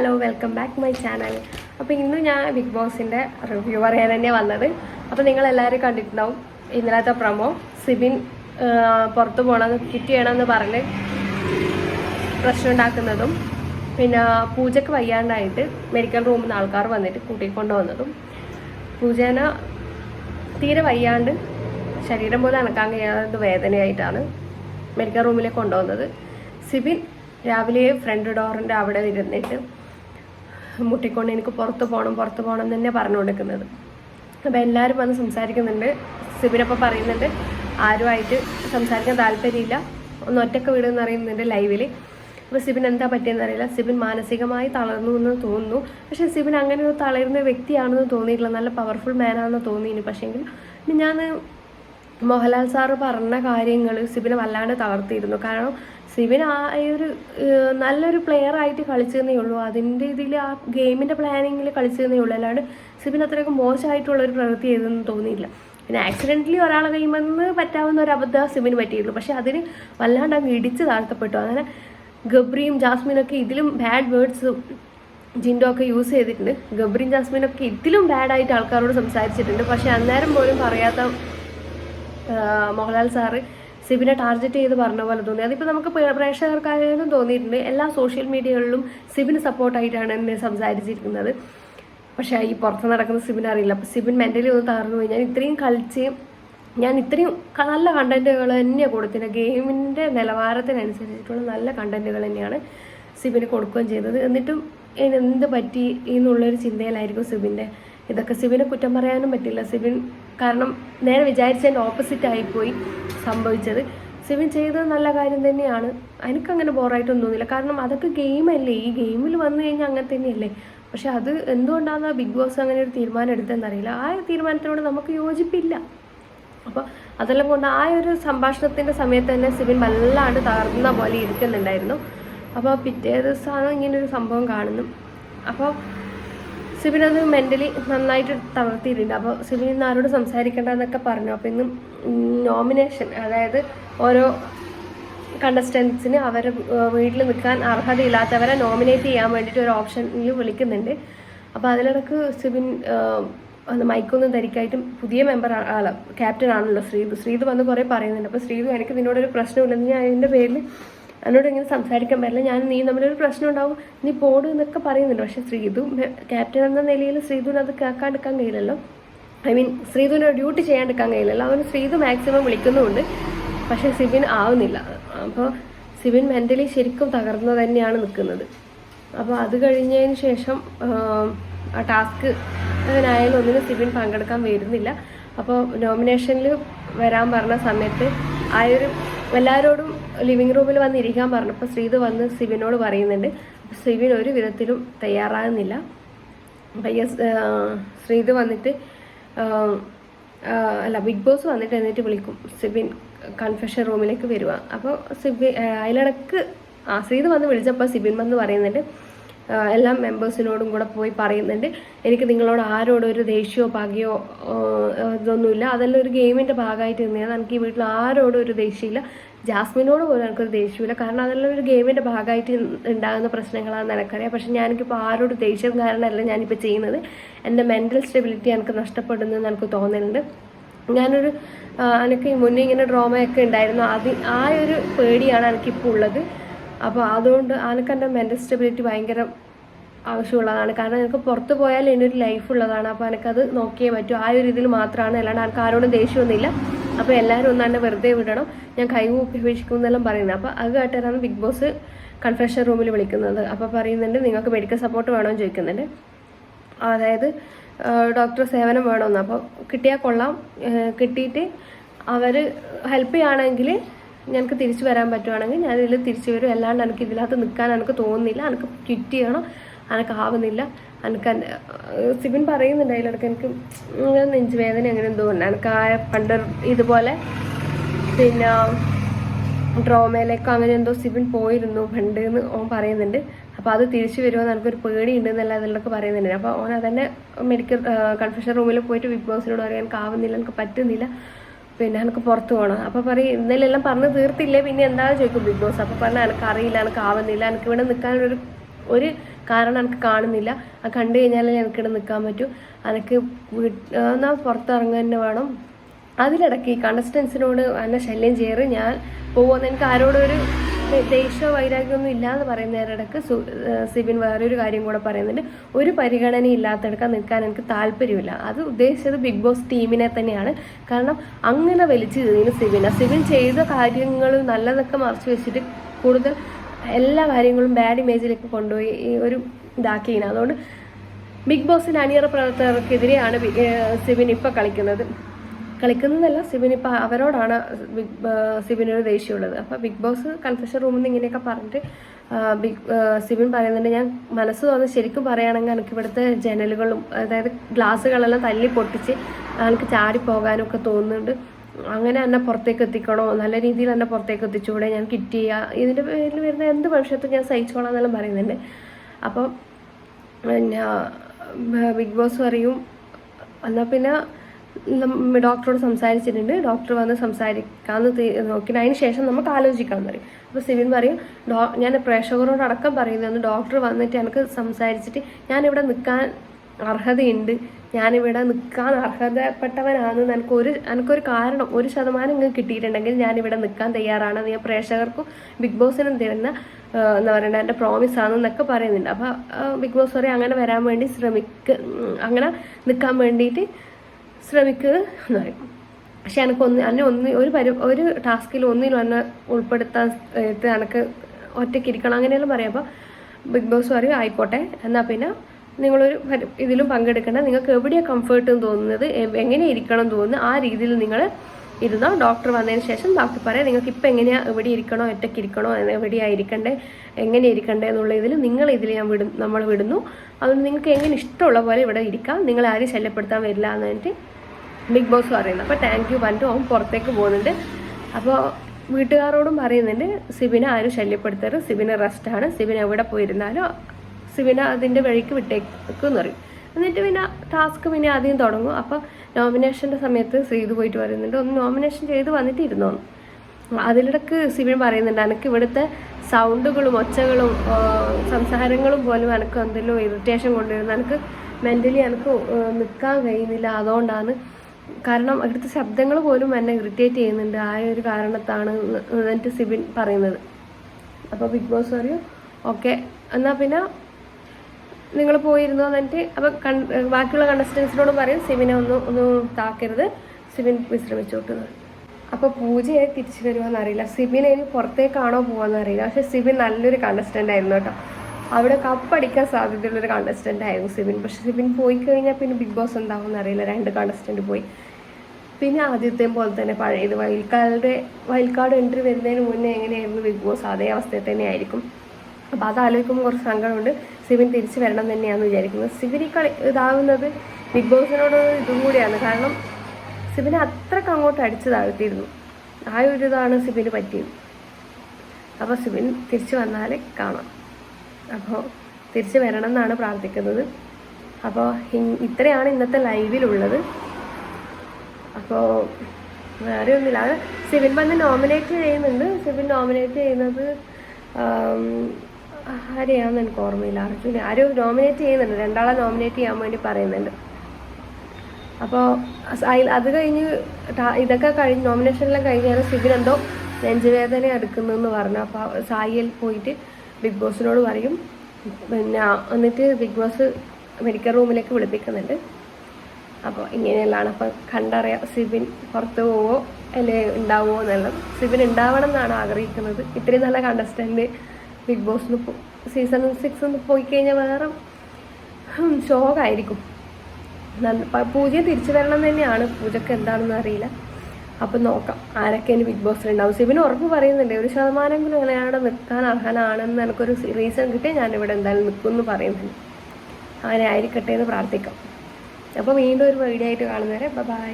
Hello welcome back my channel അപ്പോൾ ഇന്ന് ഞാൻ ബിഗ് ബോസിന്റെ റിവ്യൂ പറയാൻ തന്നെ വന്നത്. അപ്പോൾ നിങ്ങൾ എല്ലാവരും കണ്ടിട്ടുണ്ടാവും ഇന്നലത്തെ പ്രമോ സിബിൻ പുറത്തു പോകണമെന്ന് കിറ്റ് ചെയ്യണമെന്ന് പറഞ്ഞ് പ്രശ്നം ഉണ്ടാക്കുന്നതും പിന്നെ പൂജയ്ക്ക് വയ്യാണ്ടായിട്ട് മെഡിക്കൽ റൂമിൽ നിന്ന് ആൾക്കാർ വന്നിട്ട് കൂട്ടിക്കൊണ്ടു വന്നതും പൂജേനെ തീരെ വയ്യാണ്ട് ശരീരം പോലും അനക്കാൻ കഴിയാത്ത വേദനയായിട്ടാണ് മെഡിക്കൽ റൂമിലേക്ക് കൊണ്ടുവന്നത്. സിബിൻ രാവിലെ ഫ്രണ്ട് ഡോറിന്റെ അവിടെ ഇരുന്നിട്ട് മുട്ടിക്കൊണ്ട് എനിക്ക് പുറത്ത് പോകണം പുറത്ത് പോകണം എന്ന് തന്നെ പറഞ്ഞു കൊടുക്കുന്നത് അപ്പോൾ എല്ലാവരും വന്ന് സംസാരിക്കുന്നുണ്ട്. സിബിനപ്പോൾ പറയുന്നുണ്ട്. ആരുമായിട്ട് സംസാരിക്കാൻ താല്പര്യമില്ല. ഒന്ന് ഒറ്റയ്ക്ക് വീടെന്ന് അറിയുന്നുണ്ട് ലൈവിൽ അപ്പോൾ സിബിൻ എന്താ പറ്റിയെന്ന് അറിയില്ല. സിബിൻ മാനസികമായി തളർന്നു എന്ന് തോന്നുന്നു. പക്ഷേ സിബിൻ അങ്ങനെ ഒരു തളരുന്ന വ്യക്തിയാണെന്ന് തോന്നിയിട്ടില്ല. നല്ല പവർഫുൾ മാനാണെന്ന് തോന്നിയിന്. പക്ഷേങ്കിൽ ഞാൻ മോഹൻലാൽ സാറ് പറഞ്ഞ കാര്യങ്ങൾ സിബിനെ വല്ലാണ്ട് തളർത്തിയിരുന്നു. കാരണം സിബിൻ ആ ഒരു നല്ലൊരു പ്ലെയർ ആയിട്ട് കളിച്ചതെന്നേ ഉള്ളൂ. അതിന്റെ ഇതിൽ ആ ഗെയിമിന്റെ പ്ലാനിങ്ങിൽ കളിച്ചതെന്നേ ഉള്ളൂ. അല്ലാണ്ട് സിബിൻ അത്രയ്ക്ക് മോശമായിട്ടുള്ള ഒരു പ്രവൃത്തി ചെയ്തെന്ന് തോന്നിയില്ല. പിന്നെ ആക്സിഡന്റലി ഒരാളെ കഴിയുമെന്ന് പറ്റാവുന്ന ഒരു അബദ്ധം സിബിന് പറ്റിയിട്ടുള്ളൂ പക്ഷേ അതിന് വല്ലാണ്ട് അങ്ങ് ഇടിച്ച് താഴ്ത്തപ്പെട്ടു. അങ്ങനെ ഗബ്രിയും ജാസ്മിനൊക്കെ ഇതിലും ബാഡ് വേർഡ്സും ജിൻഡോ ഒക്കെ യൂസ് ചെയ്തിട്ടുണ്ട്. ഗബ്രിയും ജാസ്മിനൊക്കെ ഇതിലും ബാഡായിട്ട് ആൾക്കാരോട് സംസാരിച്ചിട്ടുണ്ട്. പക്ഷേ അന്നേരം പോലും പറയാത്ത മോഹൻലാൽ സാറ് സിബിനെ ടാർഗറ്റ് ചെയ്ത് പറഞ്ഞ പോലെ തോന്നി. അതിപ്പോൾ നമുക്ക് പ്രേ- പ്രേക്ഷകർക്കായാലും തോന്നിയിട്ടുണ്ട്. എല്ലാ സോഷ്യൽ മീഡിയകളിലും സിബിന് സപ്പോർട്ടായിട്ടാണ് എന്നെ സംസാരിച്ചിരിക്കുന്നത്. പക്ഷേ ഈ പുറത്ത് നടക്കുന്ന സിബിൻ അറിയില്ല. അപ്പോൾ സിബിൻ മെന്റലി ഒന്ന് തകർന്നു പോയി. ഞാൻ ഇത്രയും കളിച്ച് ഞാൻ ഇത്രയും നല്ല കണ്ടന്റുകൾ തന്നെയാണ് കൊടുത്തിന്. ഗെയിമിന്റെ നിലവാരത്തിനനുസരിച്ചിട്ടുള്ള നല്ല കണ്ടന്റുകൾ തന്നെയാണ് സിബിന് കൊടുക്കുകയും ചെയ്തത്. എന്നിട്ടും എന്ത് പറ്റി എന്നുള്ളൊരു ചിന്തയിലായിരിക്കും സിബിന്റെ. ഇതൊക്കെ സിബിനെ കുറ്റം പറയാനും പറ്റില്ല. സിബിൻ കാരണം നേരെ വിചാരിച്ചതിന്റെ ഓപ്പോസിറ്റ് ആയിപ്പോയി സംഭവിച്ചത്. സിബിൻ ചെയ്തത് നല്ല കാര്യം തന്നെയാണ്. എനിക്കങ്ങനെ ബോറായിട്ടൊന്നും തോന്നില്ല കാരണം അതൊക്കെ ഗെയിമല്ലേ. ഈ ഗെയിമിൽ വന്നു കഴിഞ്ഞാൽ അങ്ങനെ തന്നെയല്ലേ. പക്ഷെ അത് എന്തുകൊണ്ടാണ് ബിഗ് ബോസ് അങ്ങനെ ഒരു തീരുമാനം എടുത്തതെന്നറിയില്ല. ആ ഒരു തീരുമാനത്തിനോട് നമുക്ക് യോജിപ്പില്ല. അപ്പോൾ അതെല്ലാം കൊണ്ട് ആ ഒരു സംഭാഷണത്തിന്റെ സമയത്ത് തന്നെ സിബിൻ വല്ലാണ്ട് തകർന്ന പോലെ ഇരിക്കുന്നുണ്ടായിരുന്നു. അപ്പോൾ പിറ്റേ ദിവസമാണ് ഇങ്ങനെ ഒരു സംഭവം കാണുന്നു അപ്പോൾ സിബിൻ അത് മെന്റലി നന്നായിട്ട് തളർത്തിയിട്ടുണ്ട്. അപ്പോൾ സിബിൻ ഇന്ന് ആരോട് സംസാരിക്കേണ്ടതെന്നൊക്കെ പറഞ്ഞു. അപ്പോൾ ഇന്ന് നോമിനേഷൻ അതായത് ഓരോ കണ്ടസ്റ്റൻസിന് അവർ വീട്ടിൽ നിൽക്കാൻ അർഹതയില്ലാത്തവരെ നോമിനേറ്റ് ചെയ്യാൻ വേണ്ടിയിട്ട് ഒരു ഓപ്ഷനിൽ വിളിക്കുന്നുണ്ട്. അപ്പോൾ അതിലിടക്ക് സിബിൻ അത് മൈക്കൊന്നും ധരിക്കായിട്ടും പുതിയ മെമ്പർ അല്ല ക്യാപ്റ്റൻ ആണല്ലോ ശ്രീതു. ശ്രീതു വന്ന് കുറേ പറയുന്നുണ്ട്. അപ്പോൾ ശ്രീതു എനിക്ക് നിന്നോടൊരു പ്രശ്നമില്ലെന്ന് ഞാൻ അതിന്റെ പേരിൽ എന്നോട് ഇങ്ങനെ സംസാരിക്കാൻ പറ്റില്ല. ഞാൻ നീ തമ്മിലൊരു പ്രശ്നം ഉണ്ടാവും നീ പോട് എന്നൊക്കെ പറയുന്നുണ്ട്. പക്ഷേ ശ്രീതു ക്യാപ്റ്റൻ എന്ന നിലയിൽ ശ്രീതുവിന് അത് കേൾക്കാണ്ടിരിക്കാൻ കഴിയില്ലല്ലോ. ഐ മീൻ ശ്രീധുവിന് ഡ്യൂട്ടി ചെയ്യാണ്ടിരിക്കാൻ കഴിയില്ലല്ലോ. അവന് ശ്രീതു മാക്സിമം വിളിക്കുന്നുമുണ്ട്. പക്ഷേ സിബിൻ ആവുന്നില്ല. അപ്പോൾ സിബിൻ മെന്റലി ശരിക്കും തകർന്നു തന്നെയാണ് നിൽക്കുന്നത്. അപ്പോൾ അത് കഴിഞ്ഞതിന് ശേഷം ആ ടാസ്ക് അതിനായാലും ഒന്നിനും സിബിൻ പങ്കെടുക്കാൻ വരുന്നില്ല. അപ്പോൾ നോമിനേഷനിൽ വരാൻ പറഞ്ഞ സമയത്ത് ആ ഒരു എല്ലാവരോടും ലിവിങ് റൂമിൽ വന്ന് ഇരിക്കാൻ പറഞ്ഞപ്പോൾ ശ്രീത് വന്ന് സിബിനോട് പറയുന്നുണ്ട്. സിബിൻ ഒരു വിധത്തിലും തയ്യാറാകുന്നില്ല. പയ്യ ശ്രീത് വന്നിട്ട് അല്ല ബിഗ് ബോസ് വന്നിട്ട് എന്നിട്ട് വിളിക്കും. സിബിൻ കൺഫെഷൻ റൂമിലേക്ക് വരുക അപ്പോൾ സിബിൻ ആ, അതിലിടക്ക് ആ ശ്രീത് വന്ന് വിളിച്ചപ്പോൾ സിബിൻ വന്ന് പറയുന്നുണ്ട് എല്ലാ മെമ്പേഴ്സിനോടും കൂടെ പോയി പറയുന്നുണ്ട്. എനിക്ക് നിങ്ങളോട് ആരോടും ഒരു ദേഷ്യമോ പകയോ ഇതൊന്നുമില്ല. അതെല്ലാം ഒരു ഗെയിമിന്റെ ഭാഗമായിട്ട് തന്നെയാണ് എനിക്ക് ഈ വീട്ടിൽ ആരോടും ഒരു ദേഷ്യമില്ല. ജാസ്മിനോട് പോലും എനിക്കൊരു ദേഷ്യമില്ല. കാരണം അതെല്ലാം ഒരു ഗെയിമിന്റെ ഭാഗമായിട്ട് ഉണ്ടാകുന്ന പ്രശ്നങ്ങളാണെന്ന് എനിക്കറിയാം പക്ഷേ ഞാനിപ്പോൾ ആരോട് ദേഷ്യം കാരണമല്ല ഞാനിപ്പോൾ ചെയ്യുന്നത്. എന്റെ മെന്റൽ സ്റ്റെബിലിറ്റി എനിക്ക് നഷ്ടപ്പെടുന്നു എന്ന് എനിക്ക് തോന്നുന്നുണ്ട് ഞാനൊരു എനിക്ക് മുന്നേ ഇങ്ങനെ ഡ്രോമയൊക്കെ ഉണ്ടായിരുന്നു. അത് ആ ഒരു പേടിയാണ് എനിക്കിപ്പോൾ ഉള്ളത്. അപ്പോൾ അതുകൊണ്ട് എനിക്ക് എന്റെ മെന്റൽ സ്റ്റെബിലിറ്റി ഭയങ്കര ആവശ്യമുള്ളതാണ്. കാരണം എനിക്ക് പുറത്ത് പോയാൽ ഇതിനൊരു ലൈഫ് ഉള്ളതാണ്. അപ്പോൾ എനിക്കത് നോക്കിയേ പറ്റൂ. ആ ഒരു രീതിയിൽ മാത്രമാണ്. അല്ലാണ്ട് എനിക്ക് ആരോടും ദേഷ്യമൊന്നുമില്ല. അപ്പോൾ എല്ലാവരും ഒന്ന് തന്നെ വെറുതെ വിടണം. ഞാൻ കൈകൂപ്പി ഉപേക്ഷിക്കും എന്നെല്ലാം പറയുന്നത്. അപ്പോൾ അത് കേട്ടാണ് ബിഗ് ബോസ് കൺഫെഷൻ റൂമിൽ വിളിക്കുന്നത്. അപ്പോൾ പറയുന്നുണ്ട് നിങ്ങൾക്ക് മെഡിക്കൽ സപ്പോർട്ട് വേണമെന്ന് ചോദിക്കുന്നുണ്ട്. അതായത് ഡോക്ടർ സേവനം വേണമെന്ന് അപ്പോൾ കിട്ടിയാൽ കൊള്ളാം. കിട്ടിയിട്ട് അവർ ഹെൽപ്പ് ചെയ്യുകയാണെങ്കിൽ ഞങ്ങൾക്ക് തിരിച്ചു വരാൻ പറ്റുവാണെങ്കിൽ ഞാൻ ഇതിൽ തിരിച്ചു വരും. അല്ലാണ്ട് എനിക്ക് ഇതിനകത്ത് നിൽക്കാൻ എനിക്ക് തോന്നുന്നില്ല. എനിക്ക് ക്വിറ്റ് ചെയ്യണം. എനിക്ക് ആവുന്നില്ല. എനിക്ക് സിബിൻ പറയുന്നുണ്ട് അതിലിടക്ക് എനിക്ക് നെഞ്ചുവേദന അങ്ങനെ എന്തോ ഉണ്ട്. എനിക്ക് ആ പണ്ട് ഇതുപോലെ പിന്നെ ഡ്രോമയിലേക്ക് അങ്ങനെ എന്തോ സിബിൻ പോയിരുന്നു പണ്ട് എന്ന് ഓൻ പറയുന്നുണ്ട്. അപ്പോൾ അത് തിരിച്ചു വരുമെന്ന് എനിക്കൊരു പേടിയുണ്ട് എന്നല്ല അതിലൊക്കെ പറയുന്നുണ്ട്. അപ്പോൾ ഓൻ അതന്നെ മെഡിക്കൽ കൺഫ്യൂഷൻ റൂമിൽ പോയിട്ട് ബിഗ് ബോസിനോട് പറയാൻ ആവുന്നില്ല എനിക്ക് പറ്റുന്നില്ല. പിന്നെ എനിക്ക് പുറത്ത് പോകണം അപ്പോൾ പറയും ഇന്നലെ എല്ലാം പറഞ്ഞ് തീർത്തില്ലേ? പിന്നെ എന്താണെന്ന് ചോദിക്കും ബിഗ് ബോസ്. അപ്പോൾ പറഞ്ഞാൽ എനിക്ക് അറിയില്ല എനിക്ക് ആവുന്നില്ല. എനിക്ക് ഇവിടെ നിൽക്കാനൊരു ഒരു കാരണം എനിക്ക് കാണുന്നില്ല. അത് കണ്ടു കഴിഞ്ഞാലേ എനിക്കിവിടെ നിൽക്കാൻ പറ്റൂ. എനിക്ക് എന്നാൽ പുറത്തിറങ്ങുക തന്നെ വേണം. അതിലിടയ്ക്ക് കണ്ടസ്റ്റൻസിനോട് എന്നെ ശല്യം ചെയ്യാറ് ഞാൻ പോകുമെന്ന് എനിക്ക് ആരോടും ഒരു ദേഷ്യമോ വൈരാഗ്യമൊന്നും ഇല്ലാന്ന് പറയുന്നതിനിടക്ക് സിബിൻ വേറൊരു കാര്യം കൂടെ പറയുന്നുണ്ട്. ഒരു പരിഗണന ഇല്ലാത്തടക്ക നിൽക്കാൻ എനിക്ക് താല്പര്യമില്ല. അത് ഉദ്ദേശിച്ചത് ബിഗ് ബോസ് ടീമിനെ തന്നെയാണ്. കാരണം അങ്ങനെ വലിച്ചു കീറിന് സിബിന. സിബിൻ ചെയ്ത കാര്യങ്ങൾ നല്ലതൊക്കെ മറച്ചു വെച്ചിട്ട് കൂടുതൽ എല്ലാ കാര്യങ്ങളും ബാഡ് ഇമേജിലേക്ക് കൊണ്ടുപോയി ഒരു ഇതാക്കിയാണ് അതുകൊണ്ട് ബിഗ് ബോസിന്റെ അണിയറ പ്രവർത്തകർക്കെതിരെയാണ് സിബിൻ ഇപ്പോൾ കളിക്കുന്നത്. കളിക്കുന്നതല്ല സിബിൻ ഇപ്പൊ അവരോടാണ് ബിഗ് സിബിനൊരു ദേഷ്യമുള്ളത്. അപ്പൊ ബിഗ് ബോസ് കൺഫെഷൻ റൂമിൽ നിന്ന് ഇങ്ങനെയൊക്കെ പറഞ്ഞിട്ട് ബിഗ് സിബിൻ പറയുന്നുണ്ട് ഞാൻ മനസ്സ് തോന്നി ശരിക്കും പറയുകയാണെങ്കിൽ എനിക്ക് ഇവിടുത്തെ ജനലുകളും അതായത് ഗ്ലാസ്സുകളെല്ലാം തല്ലി പൊട്ടിച്ച് എനിക്ക് ചാടി പോകാനും ഒക്കെ തോന്നുന്നുണ്ട്. അങ്ങനെ എന്നെ പുറത്തേക്ക് എത്തിക്കണോ? നല്ല രീതിയിൽ എന്നെ പുറത്തേക്ക് എത്തിച്ചുകൂടെ ഞാൻ കിറ്റ് ചെയ്യുക ഇതിന്റെ പേരിൽ വരുന്ന എന്ത് ഭവിഷ്യത്തും ഞാൻ സഹിച്ചോളാം എന്നെല്ലാം പറയുന്നുണ്ട്. അപ്പോൾ പിന്നെ ബിഗ് ബോസ് പറയും എന്നാൽ പിന്നെ ഡോക്ടറോട് സംസാരിച്ചിട്ടുണ്ട്. ഡോക്ടർ വന്ന് സംസാരിക്കാമെന്ന് തീ- നോക്കി അതിന് ശേഷം നമുക്ക് ആലോചിക്കാമെന്ന് പറയും. അപ്പോൾ സിവിൻ പറയും ഡോ ഞാൻ പ്രേക്ഷകരോട് അടക്കം പറയുന്നത് ഡോക്ടർ വന്നിട്ട് എനിക്ക് സംസാരിച്ചിട്ട് ഞാനിവിടെ നിൽക്കാൻ അർഹതയുണ്ട്. ഞാനിവിടെ നിൽക്കാൻ അർഹതപ്പെട്ടവനാണെന്ന് എനിക്കൊരു എനിക്കൊരു കാരണം ഒരു ശതമാനം ഇങ്ങനെ കിട്ടിയിട്ടുണ്ടെങ്കിൽ ഞാനിവിടെ നിൽക്കാൻ തയ്യാറാണ്. ഞാൻ പ്രേക്ഷകർക്കും ബിഗ് ബോസിനും തരുന്ന എന്താ പറയുക എന്റെ പ്രോമിസ് ആണെന്നൊക്കെ പറയുന്നുണ്ട്. അപ്പോൾ ബിഗ് ബോസ് പറയും അങ്ങനെ വരാൻ വേണ്ടി ശ്രമിക്ക അങ്ങനെ നിൽക്കാൻ വേണ്ടിയിട്ട് ശ്രമിക്കുക എന്ന് പറയും. പക്ഷെ എനിക്ക് ഒന്ന് എന്നെ ഒന്ന് ഒരു പരി ഒരു ടാസ്കിൽ ഒന്നിലും എന്നെ ഉൾപ്പെടുത്താൻ എനിക്ക് ഒറ്റയ്ക്ക് ഇരിക്കണം അങ്ങനെയെല്ലാം പറയാം അപ്പോൾ ബിഗ് ബോസ് പറയും ആയിക്കോട്ടെ എന്നാൽ പിന്നെ നിങ്ങളൊരു ഇതിലും പങ്കെടുക്കേണ്ട. നിങ്ങൾക്ക് എവിടെയാണ് കംഫേർട്ട് തോന്നുന്നത്? എങ്ങനെ ഇരിക്കണം എന്ന് തോന്നുന്നു ആ രീതിയിൽ നിങ്ങൾ ഇരുന്നോ ഡോക്ടർ വന്നതിന് ശേഷം ഡോക്ടർ പറയാം നിങ്ങൾക്ക് ഇപ്പം എങ്ങനെയാണ് എവിടെ ഇരിക്കണോ ഒറ്റയ്ക്ക് ഇരിക്കണോ എവിടെയാണ് ഇരിക്കണ്ടേ എങ്ങനെ ഇരിക്കണ്ടേ എന്നുള്ള ഇതിൽ നിങ്ങൾ ഇതിൽ ഞാൻ വിടും നമ്മൾ വിടുന്നു. അതുകൊണ്ട് നിങ്ങൾക്ക് എങ്ങനെ ഇഷ്ടമുള്ള പോലെ ഇവിടെ ഇരിക്കാം. നിങ്ങൾ ആരും ശല്യപ്പെടുത്താൻ വരില്ല എന്നിട്ട് ബിഗ് ബോസ് പറയുന്നത്. അപ്പോൾ താങ്ക് യു പറഞ്ഞിട്ട് അവൻ പുറത്തേക്ക് പോകുന്നുണ്ട്. അപ്പോൾ വീട്ടുകാരോടും പറയുന്നുണ്ട് സിബിനെ ആരും ശല്യപ്പെടുത്തരുത്. സിബിന് റെസ്റ്റാണ് സിബിൻ എവിടെ പോയിരുന്നാലും സിബിനെ അതിന്റെ വഴിക്ക് വിട്ടേക്കെന്ന് എന്ന് എന്നിട്ട് പിന്നെ ടാസ്ക് പിന്നെ ആദ്യം തുടങ്ങും. അപ്പോൾ നോമിനേഷന്റെ സമയത്ത് ചെയ്തു പോയിട്ട് പറയുന്നുണ്ട് ഒന്ന് നോമിനേഷൻ ചെയ്ത് വന്നിട്ട് ഇരുന്നോന്ന് അതിലിടക്ക് സിബിൻ പറയുന്നുണ്ട് എനിക്ക് ഇവിടുത്തെ സൗണ്ടുകളും ഒച്ചകളും സംസാരങ്ങളും പോലും എനിക്ക് എന്തെങ്കിലും ഇറിറ്റേഷൻ കൊണ്ടുവരുന്നു. എനിക്ക് മെന്റലി എനിക്ക് നിൽക്കാൻ കഴിയുന്നില്ല. അതുകൊണ്ടാണ് കാരണം അവിടുത്തെ ശബ്ദങ്ങൾ പോലും എന്നെ ഇറിറ്റേറ്റ് ചെയ്യുന്നുണ്ട്. ആ ഒരു കാരണത്താണ് എന്ന് എന്നിട്ട് സിബിൻ പറയുന്നത്. അപ്പോൾ ബിഗ് ബോസ് പറയും ഓക്കെ എന്നാൽ പിന്നെ നിങ്ങൾ പോയിരുന്നു? എന്നിട്ട് അപ്പോൾ കൺ ബാക്കിയുള്ള കണ്ടസ്റ്റൻസിനോട് പറയും സിബിനെ ഒന്ന് ഒന്ന് താക്കരുത്. സിബിൻ വിശ്രമിച്ചോട്ട് അപ്പോൾ പൂജയെ തിരിച്ചു വരുമോ എന്നറിയില്ല സിബിൻ ഇനി പുറത്തേക്കാണോ പോകാമെന്ന് അറിയില്ല പക്ഷേ സിബിൻ നല്ലൊരു കണ്ടസ്റ്റന്റ് ആയിരുന്നു കേട്ടോ. അവിടെ കപ്പടിക്കാൻ സാധ്യതയുള്ളൊരു കണ്ടസ്റ്റന്റ് ആയിരുന്നു സിബിൻ. പക്ഷെ സിബിൻ പോയി കഴിഞ്ഞാൽ പിന്നെ ബിഗ് ബോസ് എന്താവും അറിയില്ല. രണ്ട് കണ്ടസ്റ്റന്റ് പോയി. പിന്നെ ആദ്യത്തെ പോലെ തന്നെ പഴയത് വയൽക്കാരുടെ വയൽക്കാട് എൻട്രി വരുന്നതിന് മുന്നേ എങ്ങനെയായിരുന്നു ബിഗ് ബോസ് അതേ അവസ്ഥയിൽ തന്നെ ആയിരിക്കും. അപ്പോൾ അത് ആലോചിക്കുമ്പോൾ കുറച്ച് സങ്കടമുണ്ട്. സിബിൻ തിരിച്ചു വരണം തന്നെയാണെന്ന് വിചാരിക്കുന്നത്. സിബിൻ ഈ കളി ഇതാവുന്നത് ബിഗ് ബോസിനോട് ഇതും കൂടിയാണ്. കാരണം സിബിനെ അത്രയ്ക്ക് അങ്ങോട്ട് അടിച്ചു താഴ്ത്തിയിരുന്നു. ആ ഒരു ഇതാണ് സിബിന് പറ്റിയത്. അപ്പോൾ സിബിൻ തിരിച്ചു വന്നാലേ കാണാം. അപ്പോൾ തിരിച്ച് വരണം എന്നാണ് പ്രാർത്ഥിക്കുന്നത് അപ്പോൾ ഇത്രയാണ് ഇന്നത്തെ ലൈവിലുള്ളത്. അപ്പോൾ വേറെ ഒന്നുമില്ല. അത് സിവിൽ വന്ന് നോമിനേറ്റ് ചെയ്യുന്നുണ്ട്. സിവിൽ നോമിനേറ്റ് ചെയ്യുന്നത് ആരെയാണെന്ന് എനിക്ക് ഓർമ്മയില്ല. അർജുന ആരും നോമിനേറ്റ് ചെയ്യുന്നുണ്ട്. രണ്ടാളെ നോമിനേറ്റ് ചെയ്യാൻ വേണ്ടി പറയുന്നുണ്ട്. അപ്പോൾ അത് കഴിഞ്ഞ് ഇതൊക്കെ കഴിഞ്ഞ് നോമിനേഷനെല്ലാം കഴിഞ്ഞാൽ സിബിൻ എന്തോ നെഞ്ചുവേദന എടുക്കുന്നു എന്ന് പറഞ്ഞു അപ്പോൾ സായിയിൽ പോയിട്ട് ബിഗ് ബോസിനോട് പറയും. പിന്നെ എന്നിട്ട് ബിഗ് ബോസ് മെഡിക്കൽ റൂമിലേക്ക് വിളിപ്പിക്കുന്നുണ്ട്. അപ്പോൾ ഇങ്ങനെയുള്ളതാണ് അപ്പോൾ കണ്ടറിയാം സിബിൻ പുറത്ത് പോവോ അല്ലെ ഉണ്ടാവുമോ എന്നുള്ളത്. സിബിൻ ഉണ്ടാവണം എന്നാണ് ആഗ്രഹിക്കുന്നത്. ഇത്രയും നല്ല കണ്ടസ്റ്റന്റ് ബിഗ് ബോസിന് സീസൺ സിക്സ് പോയി കഴിഞ്ഞാൽ വേറെ ഷോക്കായിരിക്കും പൂജ തിരിച്ചു വരണം തന്നെയാണ്. പൂജക്ക് എന്താണെന്ന് അറിയില്ല. അപ്പം നോക്കാം ആരൊക്കെ ഇനി ബിഗ് ബോസിൽ ഉണ്ടാവും സിബിന് ഉറപ്പ് പറയുന്നുണ്ട് ഒരു ശതമാനമെങ്കിലും അങ്ങനെയാണ് നിൽക്കാൻ അർഹനാണെന്ന് എനിക്കൊരു റീസൺ കിട്ടി ഞാനിവിടെ എന്തായാലും നിൽക്കും എന്ന് പറയുന്നുണ്ട്. അങ്ങനെ ആയിരിക്കട്ടെ എന്ന് പ്രാർത്ഥിക്കാം. അപ്പോൾ വീണ്ടും ഒരു വീഡിയോ ആയിട്ട് കാണുന്നവരെ ബൈ